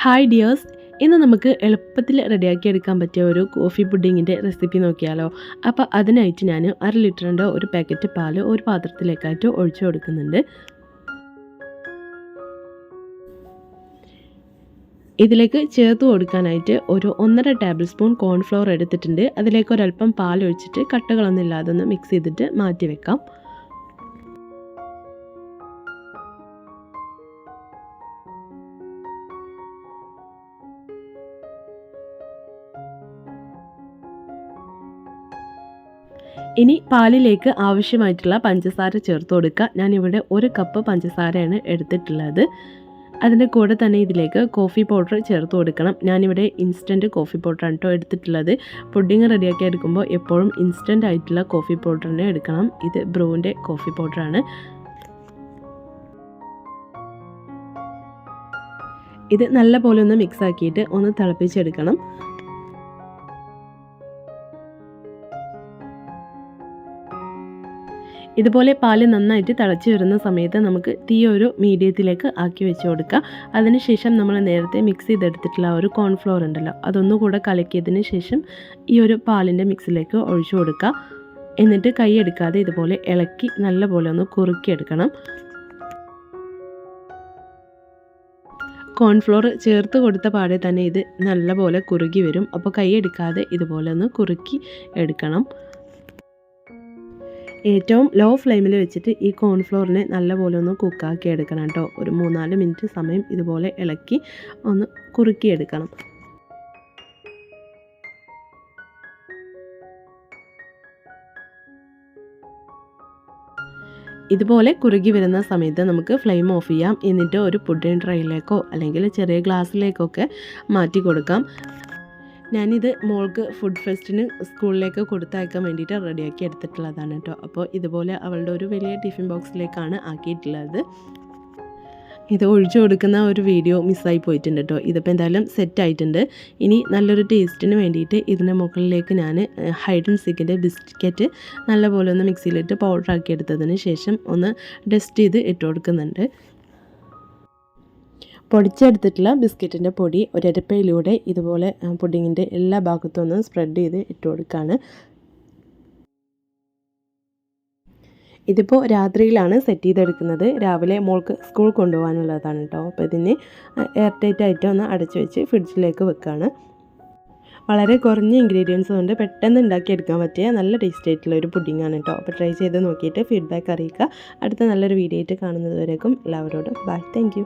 Hi dears. ഇന്ന് നമുക്ക് എളുപ്പത്തിൽ റെഡിയാക്കി എടുക്കാൻ പറ്റിയ ഒരു കോഫി പുഡിങ്ങിന്റെ റെസിപ്പി നോക്കിയാലോ. അപ്പോൾ അതിനായിട്ട് ഞാൻ അര ലിറ്ററിന്റെ ഒരു പാക്കറ്റ് പാൽ ഒരു പാത്രത്തിലേക്കായിട്ട് ഒഴിച്ചു കൊടുക്കുന്നുണ്ട്. ഇതിലേക്ക് ചേർത്ത് കൊടുക്കാനായിട്ട് ഒരു ഒന്നര ടേബിൾ സ്പൂൺ കോൺഫ്ലോർ എടുത്തിട്ടുണ്ട്. അതിലേക്ക് ഒരല്പം പാൽ ഒഴിച്ചിട്ട് കട്ടകളൊന്നും ഇല്ലാതെ ഒന്ന് മിക്സ് ചെയ്തിട്ട് മാറ്റി വെക്കാം. ഇനി പാലിലേക്ക് ആവശ്യമായിട്ടുള്ള പഞ്ചസാര ചേർത്ത് കൊടുക്കുക. ഞാനിവിടെ ഒരു കപ്പ് പഞ്ചസാരയാണ് എടുത്തിട്ടുള്ളത്. അതിന്റെ കൂടെ തന്നെ ഇതിലേക്ക് കോഫി പൗഡർ ചേർത്ത് കൊടുക്കണം. ഞാനിവിടെ ഇൻസ്റ്റന്റ് കോഫി പൗഡറാണ് കേട്ടോ എടുത്തിട്ടുള്ളത്. പുഡിങ് റെഡിയാക്കി എടുക്കുമ്പോൾ എപ്പോഴും ഇൻസ്റ്റന്റ് ആയിട്ടുള്ള കോഫി പൗഡർ തന്നെ എടുക്കണം. ഇത് ബ്രൂവിന്റെ കോഫി പൗഡറാണ് ഇത് നല്ലപോലെ ഒന്ന് മിക്സ് ആക്കിയിട്ട് ഒന്ന് തിളപ്പിച്ചെടുക്കണം. ഇതുപോലെ പാൽ നന്നായിട്ട് തിളച്ച് വരുന്ന സമയത്ത് നമുക്ക് തീ ഒരു മീഡിയത്തിലേക്ക് ആക്കി വെച്ച് കൊടുക്കുക. അതിനുശേഷം നമ്മൾ നേരത്തെ മിക്സ് ചെയ്തെടുത്തിട്ടുള്ള ഒരു കോൺഫ്ലോർ ഉണ്ടല്ലോ അതൊന്നുകൂടെ കലക്കിയതിന് ശേഷം ഈ ഒരു പാലിന്റെ മിക്സിലേക്ക് ഒഴിച്ചു കൊടുക്കുക. എന്നിട്ട് കൈ എടുക്കാതെ ഇതുപോലെ ഇളക്കി നല്ലപോലെ ഒന്ന് കുറുക്കിയെടുക്കണം. കോൺഫ്ലോർ ചേർത്ത് കൊടുത്ത പാടെ തന്നെ ഇത് നല്ലപോലെ കുറുകി വരും. അപ്പോൾ കൈ എടുക്കാതെ ഇതുപോലെ ഒന്ന് കുറുക്കി എടുക്കണം. ഏറ്റവും ലോ ഫ്ലെയിമിൽ വെച്ചിട്ട് ഈ കോൺഫ്ലോറിനെ നല്ലപോലെ ഒന്ന് കുക്കാക്കി എടുക്കണം കേട്ടോ. ഒരു മൂന്നാൽ മിനിറ്റ് സമയം ഇതുപോലെ ഇളക്കി ഒന്ന് കുറുക്കിയെടുക്കണം. ഇതുപോലെ കുറുകി വരുന്ന സമയത്ത് നമുക്ക് ഫ്ലെയിം ഓഫ് ചെയ്യാം. എന്നിട്ട് ഒരു പുഡിംഗ് ട്രൈയിലേക്കോ അല്ലെങ്കിൽ ചെറിയ ഗ്ലാസ്സിലേക്കൊക്കെ മാറ്റി കൊടുക്കാം. ഞാനിത് മോൾക്ക് ഫുഡ് ഫെസ്റ്റിന് സ്കൂളിലേക്ക് കൊടുത്തയക്കാൻ വേണ്ടിയിട്ട് റെഡിയാക്കി എടുത്തിട്ടുള്ളതാണ് കേട്ടോ. അപ്പോൾ ഇതുപോലെ അവളുടെ ഒരു വലിയ ടിഫിൻ ബോക്സിലേക്കാണ് ആക്കിയിട്ടുള്ളത്. ഇത് ഒഴിച്ചു കൊടുക്കുന്ന ഒരു വീഡിയോ മിസ്സായി പോയിട്ടുണ്ട് കേട്ടോ. ഇതിപ്പോൾ എന്തായാലും സെറ്റ് ആയിട്ടുണ്ട്. ഇനി നല്ലൊരു ടേസ്റ്റിന് വേണ്ടിയിട്ട് ഇതിന്റെ മുകളിലേക്ക് ഞാൻ ഹൈഡൻ സിക്കിന്റെ ബിസ്ക്കറ്റ് നല്ലപോലെ ഒന്ന് മിക്സിയിലിട്ട് പൗഡറാക്കി എടുത്തതിന് ശേഷം ഒന്ന് ഡസ്റ്റ് ചെയ്ത് ഇട്ട് കൊടുക്കുന്നുണ്ട്. പൊടിച്ചെടുത്തിട്ടുള്ള ബിസ്ക്കറ്റിന്റെ പൊടി ഒരരപ്പയിലൂടെ ഇതുപോലെ പുഡിങ്ങിന്റെ എല്ലാ ഭാഗത്തും ഒന്ന് സ്പ്രെഡ് ചെയ്ത് ഇട്ട് കൊടുക്കുകയാണ് ഇതിപ്പോൾ രാത്രിയിലാണ് സെറ്റ് ചെയ്തെടുക്കുന്നത്. രാവിലെ മോൾക്ക് സ്കൂൾ കൊണ്ടുപോകാനുള്ളതാണ് കേട്ടോ അപ്പോൾ ഇതിന് എയർ ടൈറ്റ് ആയിട്ട് ഒന്ന് അടച്ചു വെച്ച് ഫ്രിഡ്ജിലേക്ക് വെക്കുകയാണ് വളരെ കുറഞ്ഞ ഇൻഗ്രീഡിയൻസ് കൊണ്ട് പെട്ടെന്ന് ഉണ്ടാക്കിയെടുക്കാൻ പറ്റിയ നല്ല ടേസ്റ്റ് ആയിട്ടുള്ള ഒരു പുഡിങ്ങാണ് കേട്ടോ അപ്പോൾ ട്രൈ ചെയ്ത് നോക്കിയിട്ട് ഫീഡ്ബാക്ക് അറിയിക്കുക. അടുത്ത നല്ലൊരു വീഡിയോ ആയിട്ട് കാണുന്നത് വരേക്കും എല്ലാവരോടും. Bye thank